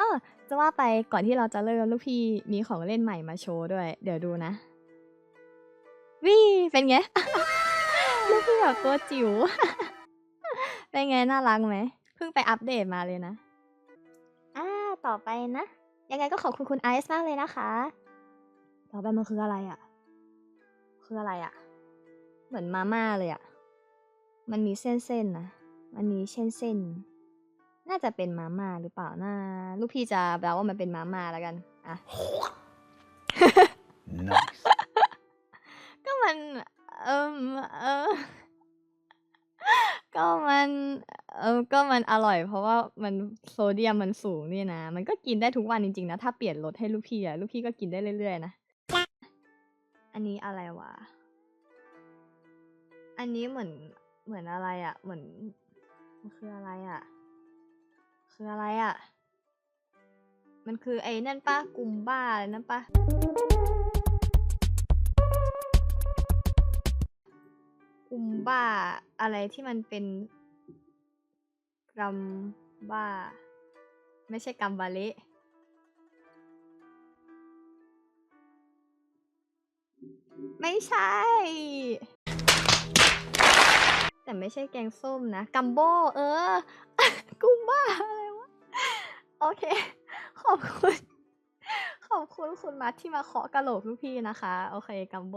อ้อจะว่าไปก่อนที่เราจะเริ่มลูกพี่มีของเล่นใหม่มาโชว์ด้วย เดี๋ยวดูนะวิเป็นไง ลูกพี่แบบตัวจิ๋ว เป็นไงน่ารักไหม เพิ่งไปอัปเดตมาเลยนะ อ่า ต่อไปนะ ยังไงก็ขอบคุณคุณไอซ์มากเลยนะคะ ต่อไปมันคืออะไรอะ่ะ คืออะไรอะ่ะ เหมือนมาม่าเลยอะ่ะ มันมีเส้นๆนะ มันมีเส้นๆ น่าจะเป็นมาม่าหรือเปล่านะลูกพี่จะแปลว่ามันเป็นมาม่าแล้วกันอะ Nice. ก็มัน เอมเออก็มันเออก็มันอร่อย เพราะว่ามันโซเดียมมันสูงนี่นะ มันก็กินได้ทุกวันจริงๆนะ ถ้าเปลี่ยนรสให้ลูกพี่อะลูกพี่ก็กินได้เรื่อยๆนะ อันนี้อะไรวะ อันนี้เหมือนเหมือนอะไรอะเหมือนมันคืออะไรอะ คืออะไรอะมันคือไอ้นั่นปะกุมบ้าอะไรนั่นปะอุมบ้าอะไรที่มันเป็นกรัมบ้า ไม่ใช่กรัมบาเละไม่ใช่ แต่ไม่ใช่แกงส้มนะ กัมโบ เออ กุม เค ขอบคุณ ขอบคุณคุณมัดที่มาเคาะกะโหลกลูกพี่นะคะ โอเค กัมโบ